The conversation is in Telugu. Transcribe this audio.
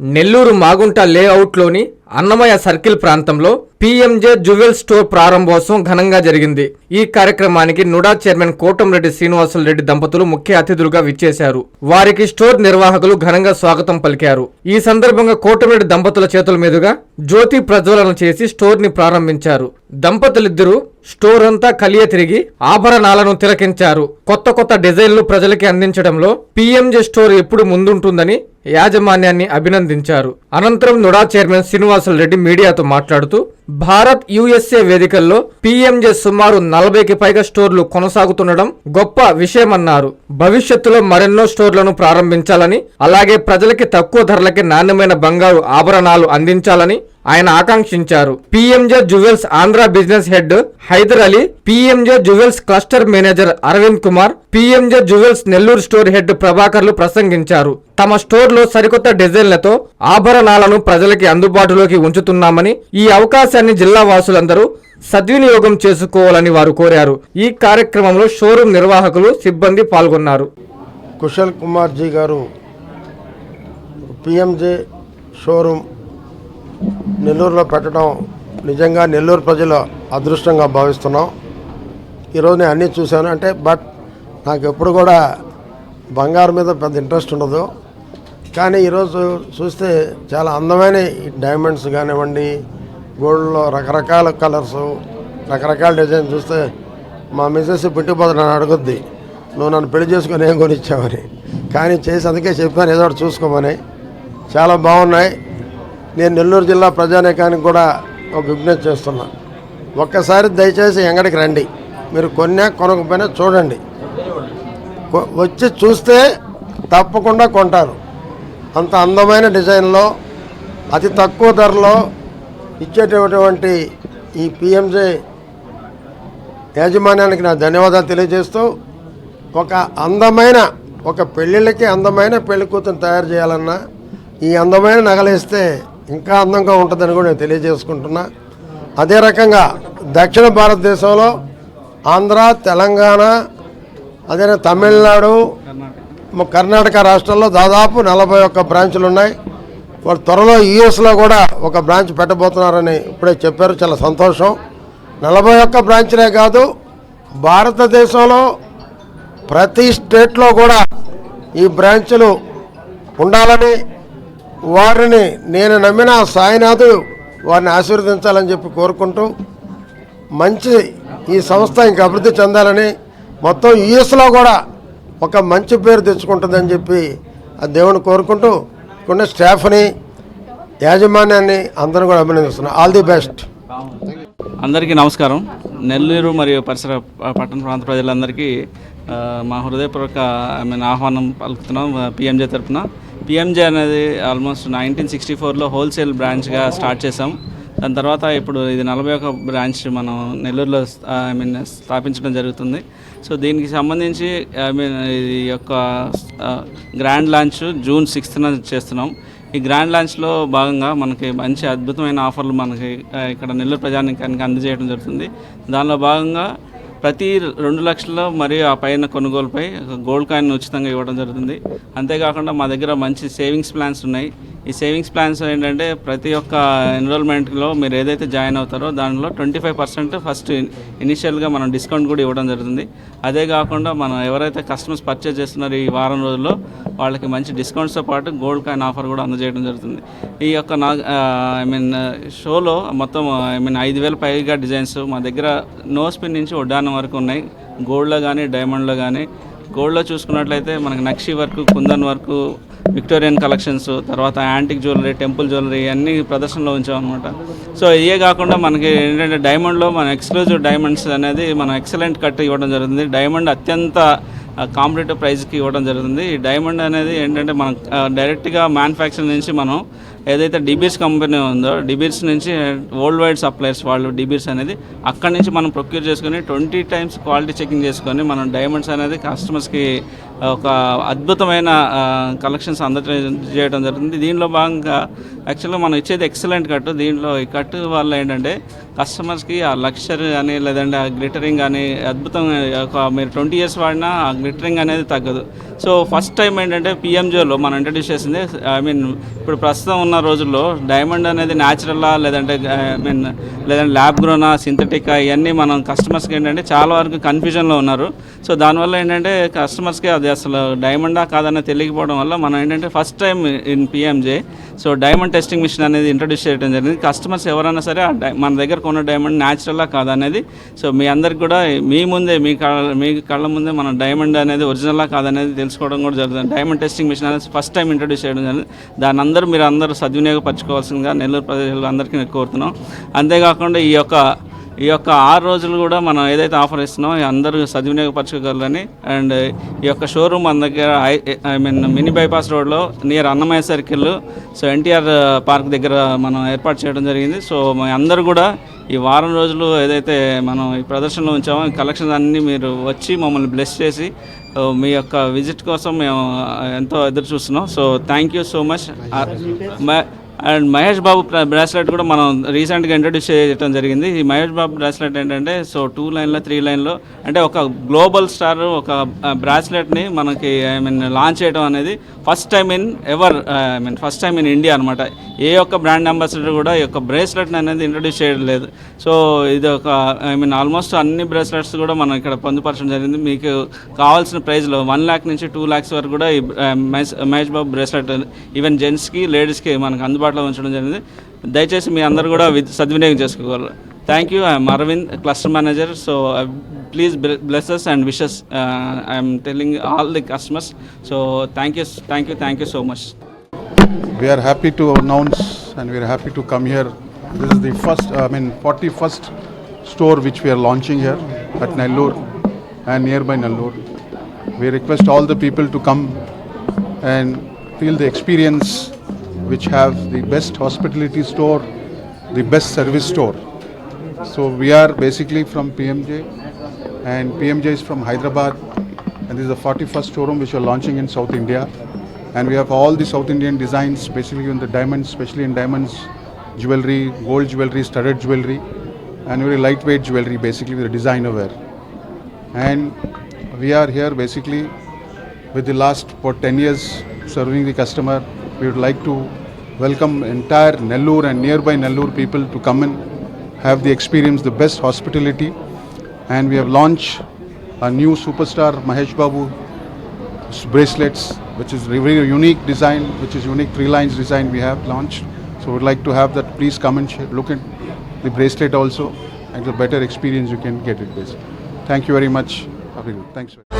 నెల్లూరు మాగుంట లేఅవుట్లోని అన్నమయ్య సర్కిల్ ప్రాంతంలో పీఎంజే జ్యువెల్ స్టోర్ ప్రారంభోత్సవం ఘనంగా జరిగింది. ఈ కార్యక్రమానికి నుడా చైర్మన్ కోటంరెడ్డి శ్రీనివాసులు రెడ్డి దంపతులు ముఖ్య అతిథులుగా విచ్చేశారు. వారికి స్టోర్ నిర్వాహకులు ఘనంగా స్వాగతం పలికారు. ఈ సందర్భంగా కోటంరెడ్డి దంపతుల చేతుల మీదుగా జ్యోతి ప్రజ్వలన చేసి స్టోర్ని ప్రారంభించారు. దంపతులిద్దరూ స్టోర్ అంతా కలియ తిరిగి ఆభరణాలను తిలకించారు. కొత్త కొత్త డిజైన్లు ప్రజలకి అందించడంలో పీఎంజే స్టోర్ ఎప్పుడు ముందుంటుందని యాజమాన్యాన్ని అభినందించారు. అనంతరం నుడా చైర్మన్ శ్రీనివాసులు రెడ్డి మీడియాతో మాట్లాడుతూ భారత్ యుఎస్ఏ వేదికల్లో పీఎంజే సుమారు నలభైకి పైగా స్టోర్లు కొనసాగుతుండడం గొప్ప విషయమన్నారు. భవిష్యత్తులో మరెన్నో స్టోర్లను ప్రారంభించాలని అలాగే ప్రజలకి తక్కువ ధరలకి నాణ్యమైన బంగారు ఆభరణాలు అందించాలని ఆయన ఆకాంక్షించారు. PMJ jewels Andhra business head Haider Ali PMJ jewels cluster manager Aravind Kumar PMJ jewels Nellore store head ప్రభాకర్లు ప్రసంగించారు. తమ స్టోర్లో సరికొత్త డిజైన్లతో ఆభరణాలను ప్రజలకి అందుబాటులోకి ఉంచుతున్నామని ఈ అవకాశాన్ని జిల్లా వాసులందరూ సద్వినియోగం చేసుకోవాలని వారు కోరారు. ఈ కార్యక్రమంలో షోరూం నిర్వాహకులు సిబ్బంది పాల్గొన్నారు. కుశల్ కుమార్ జీ గారు పిఎంజే షోరూమ్ నెల్లూరులో పెట్టడం నిజంగా నెల్లూరు ప్రజలు అదృష్టంగా భావిస్తున్నాం. ఈరోజు నేను అన్నీ చూశాను. అంటే బట్ నాకు ఎప్పుడు కూడా బంగారం మీద పెద్ద ఇంట్రెస్ట్ ఉండదు. కానీ ఈరోజు చూస్తే చాలా అందమైన డైమండ్స్ కానివ్వండి గోల్డ్లో రకరకాల కలర్స్ రకరకాల డిజైన్ చూస్తే మా మిస్సెస్ పుట్టిపోతే నన్ను అడుగుద్ది నువ్వు నన్ను పెళ్ళి చేసుకొని ఏం కొనిచ్చావని కానీ చేసి అందుకే చెప్పాను ఏదో ఒకటి చూసుకోమని. చాలా బాగున్నాయి. నేను నెల్లూరు జిల్లా ప్రజానీకానికి కూడా ఒక విజ్ఞప్తి చేస్తున్నా. ఒక్కసారి దయచేసి ఎంగడికి రండి. మీరు కొన్నా కొనకపోయినా చూడండి. వచ్చి చూస్తే తప్పకుండా కొంటారు. అంత అందమైన డిజైన్లో అతి తక్కువ ధరలో ఇచ్చేటటువంటి ఈ పిఎంజే యాజమాన్యానికి నా ధన్యవాదాలు తెలియజేస్తూ ఒక అందమైన ఒక పెళ్ళిళ్ళకి అందమైన పెళ్ళి కూతురు తయారు చేయాలన్నా ఈ అందమైన నగలేస్తే ఇంకా అందంగా ఉంటుందని కూడా నేను తెలియజేసుకుంటున్నా. అదే రకంగా దక్షిణ భారతదేశంలో ఆంధ్ర తెలంగాణ అదే తమిళనాడు కర్ణాటక రాష్ట్రాల్లో దాదాపు నలభై ఒక్క బ్రాంచులు ఉన్నాయి. వాళ్ళు త్వరలో యూఎస్లో కూడా ఒక బ్రాంచ్ పెట్టబోతున్నారని ఇప్పుడే చెప్పారు. చాలా సంతోషం. నలభై ఒక్క బ్రాంచ్లే కాదు భారతదేశంలో ప్రతి స్టేట్లో కూడా ఈ బ్రాంచులు ఉండాలని వారిని నేను నమ్మిన సాయినాథుడు సాయినాథు వారిని ఆశీర్వదించాలని చెప్పి కోరుకుంటూ మంచి ఈ సంస్థ ఇంకా అభివృద్ధి చెందాలని మొత్తం యుఎస్లో కూడా ఒక మంచి పేరు తెచ్చుకుంటుందని చెప్పి ఆ దేవుని కోరుకుంటూ కొన్ని స్టాఫ్ని యాజమాన్యాన్ని అందరూ కూడా అభినందిస్తున్నాను. ఆల్ ది బెస్ట్ అందరికీ నమస్కారం. నెల్లూరు మరియు పరిసర పట్టణ ప్రాంత ప్రజలందరికీ మా హృదయపూర్వక ఐ మీన్ ఆహ్వానం పలుకుతున్నాం పిఎంజే తరపున. పిఎంజే అనేది ఆల్మోస్ట్ నైన్టీన్ సిక్స్టీ ఫోర్లో హోల్సేల్ బ్రాంచ్గా స్టార్ట్ చేసాం దాని తర్వాత ఇప్పుడు ఇది నలభై ఒక బ్రాంచ్ మనం నెల్లూరులో ఐ మీన్ స్థాపించడం జరుగుతుంది. సో దీనికి సంబంధించి ఐ మీన్ ఇది యొక్క గ్రాండ్ లాంచ్ జూన్ సిక్స్త్న చేస్తున్నాం. ఈ గ్రాండ్ లాంచ్లో భాగంగా మనకి మంచి అద్భుతమైన ఆఫర్లు మనకి ఇక్కడ నెల్లూరు ప్రజానికానికి అందజేయడం జరుగుతుంది. దానిలో భాగంగా ప్రతి రెండు లక్షల మరియు ఆ పైన కొనుగోలుపై గోల్డ్ కాయిన్ ఉచితంగా ఇవ్వడం జరుగుతుంది. అంతేకాకుండా మా దగ్గర మంచి సేవింగ్స్ ప్లాన్స్ ఉన్నాయి. ఈ సేవింగ్స్ ప్లాన్స్ ఏంటంటే ప్రతి ఒక్క ఎన్రోల్మెంట్లో మీరు ఏదైతే జాయిన్ అవుతారో దానిలో ట్వంటీ ఫైవ్ పర్సెంట్ ఫస్ట్ ఇనిషియల్గా మనం డిస్కౌంట్ కూడా ఇవ్వడం జరుగుతుంది. అదే కాకుండా మనం ఎవరైతే కస్టమర్స్ పర్చేజ్ చేస్తున్నారో ఈ వారం రోజుల్లో వాళ్ళకి మంచి డిస్కౌంట్స్తో పాటు గోల్డ్ కాయిన్ ఆఫర్ కూడా అందజేయడం జరుగుతుంది. ఈ యొక్క నా ఐ మీన్ షోలో మొత్తం ఐ మీన్ ఐదు వేల పైగా డిజైన్స్ మా దగ్గర నో స్పిన్ నుంచి ఉడ్డానం వరకు ఉన్నాయి. గోల్డ్లో కానీ డైమండ్లో కానీ గోల్డ్లో చూసుకున్నట్లయితే మనకి nakshi work kundan work Victorian collections తర్వాత యాంటిక్ జ్యువెలరీ టెంపుల్ జ్యువెలరీ అన్ని ప్రదర్శనలో ఉంచాం అనమాట సో ఇవే కాకుండా మనకి ఏంటంటే డైమండ్లో మన ఎక్స్క్లూజివ్ డైమండ్స్ అనేది మనం ఎక్సలెంట్ కట్ ఇవ్వడం జరుగుతుంది. డైమండ్ అత్యంత కాంపిటేటివ్ ప్రైస్కి ఇవ్వడం జరుగుతుంది. ఈ డైమండ్ అనేది ఏంటంటే మనం డైరెక్ట్గా మ్యానుఫ్యాక్చర్ నుంచి మనం ఏదైతే డిబీర్స్ కంపెనీ ఉందో డిబీర్స్ నుంచి వరల్డ్ వైడ్ సప్లైర్స్ వాళ్ళు డిబీర్స్ అనేది అక్కడి నుంచి మనం ప్రొక్యూర్ చేసుకొని ట్వంటీ టైమ్స్ క్వాలిటీ చెకింగ్ చేసుకొని మనం డైమండ్స్ అనేది కస్టమర్స్కి ఒక అద్భుతమైన కలెక్షన్స్ అందజేయడం జరుగుతుంది దీనిలో భాగంగా యాక్చువల్గా మనం ఇచ్చేది ఎక్సలెంట్ కట్టు దీనిలో ఈ కట్టు వల్ల ఏంటంటే కస్టమర్స్కి ఆ లక్షర్ కానీ లేదంటే ఆ గ్లిటరింగ్ కానీ అద్భుతం ఒక మీరు ట్వంటీ ఇయర్స్ వాడినా ఆ గ్లిటరింగ్ అనేది తగ్గదు. సో ఫస్ట్ టైం ఏంటంటే పిఎంజేలో మనం ఇంట్రడ్యూస్ చేసింది. ఐ మీన్ ఇప్పుడు ప్రస్తుతం ఉన్న రోజుల్లో డైమండ్ అనేది న్యాచురలా లేదంటే ఐ మీన్ లేదంటే ల్యాబ్ గ్రోనా సింథటికా ఇవన్నీ మనం కస్టమర్స్కి ఏంటంటే చాలా వరకు కన్ఫ్యూజన్లో ఉన్నారు. సో దానివల్ల ఏంటంటే కస్టమర్స్కి అది అసలు డైమండా కాదని తెలియకపోవడం వల్ల మనం ఏంటంటే first time in PMJ so diamond testing machine అనేది ఇంట్రడ్యూస్ చేయడం జరిగింది. కస్టమర్స్ ఎవరైనా సరే డై- మన దగ్గర కొన్న డైమండ్ న్యాచురలా కాదనేది సో మీ అందరికి కూడా మీ ముందే మీ కళ్ళ మీ కళ్ళ ముందే మన డైమండ్ అనేది ఒరిజినల్లా కాదనేది తెలుసుకోవడం కూడా జరుగుతుంది. డైమండ్ టెస్టింగ్ మిషన్ అనేది ఫస్ట్ టైం ఇంట్రడ్యూస్ చేయడం జరిగింది. దాని అందరూ మీరు అందరూ సద్వినియోగపరచుకోవాల్సిందిగా నెల్లూరు ప్రజలు అందరికీ నేను కోరుతున్నాం. అంతేకాకుండా ఈ యొక్క ఈ యొక్క ఆరు రోజులు కూడా మనం ఏదైతే ఆఫర్ ఇస్తున్నామో అందరూ సద్వినియోగపరచుకోగలరని అండ్ ఈ యొక్క షోరూమ్ మన దగ్గర I- I mean mini bypass రోడ్లో near Annamayya circle. So NTR park దగ్గర మనం ఏర్పాటు చేయడం జరిగింది. సో అందరూ కూడా ఈ వారం రోజులు ఏదైతే మనం ఈ ప్రదర్శనలో ఉంచామో ఈ కలెక్షన్స్ అన్నీ మీరు వచ్చి మమ్మల్ని బ్లెస్ చేసి మీ యొక్క విజిట్ కోసం మేము ఎంతో ఎదురు చూస్తున్నాం. So thank you so much. And Mahesh Babu bracelet కూడా మనం రీసెంట్గా ఇంట్రడ్యూస్ చేయడం జరిగింది. ఈ మహేష్ బాబు బ్రాస్లెట్ ఏంటంటే సో టూ లైన్లో త్రీ లైన్లో అంటే ఒక గ్లోబల్ స్టార్ ఒక బ్రాస్లెట్ని మనకి ఐ మీన్ లాంచ్ చేయడం అనేది first time in ever I mean first time in India అనమాట ఏ ఒక్క బ్రాండ్ అంబాసిడర్ కూడా ఈ యొక్క బ్రాస్లెట్ని అనేది ఇంట్రడ్యూస్ చేయడం లేదు సో ఇది ఒక ఐ మీన్ ఆల్మోస్ట్ అన్ని బ్రాస్లెట్స్ కూడా మనం ఇక్కడ పొందుపరచడం జరిగింది. మీకు కావాల్సిన ప్రైస్లో వన్ ల్యాక్ నుంచి టూ ల్యాక్స్ వరకు కూడా ఈ మహేష్ బాబు బ్రేస్లెట్ ఈవెన్ జెంట్స్కి లేడీస్కి మనకు అందుబాటులో ఉంచడం జరిగింది. దయచేసి మీ అందరు కూడా సద్వినియోగం చేసుకోగలరు. Thank you I'm Aravind cluster manager so please blesses and wishes I'm telling all the customers so thank you thank you thank you so much we are happy to announce and we are happy to come here this the first I mean forty first store which we are launching here at Nellore and near by Nellore we request all the people to come and feel the experience which have the best hospitality store, the best service store. So we are basically from PMJ and PMJ is from Hyderabad and this is the 41st showroom which we are launching in South India. And we have all the South Indian designs, basically in the diamonds, especially in diamonds, jewelry, gold jewelry, studded jewelry, and very lightweight jewelry, basically with the designer wear. And we are here basically with the last for 10 years serving the customer. We would like to welcome entire Nellore and nearby Nellore people to come and have the experience, the best hospitality. And we have launched a new superstar Mahesh Babu bracelets, which is very unique design, which is unique three lines design we have launched. So we'd like to have that. Please come and look at the bracelet also, and the better experience you can get it. Basically. Thank you very much. Thanks.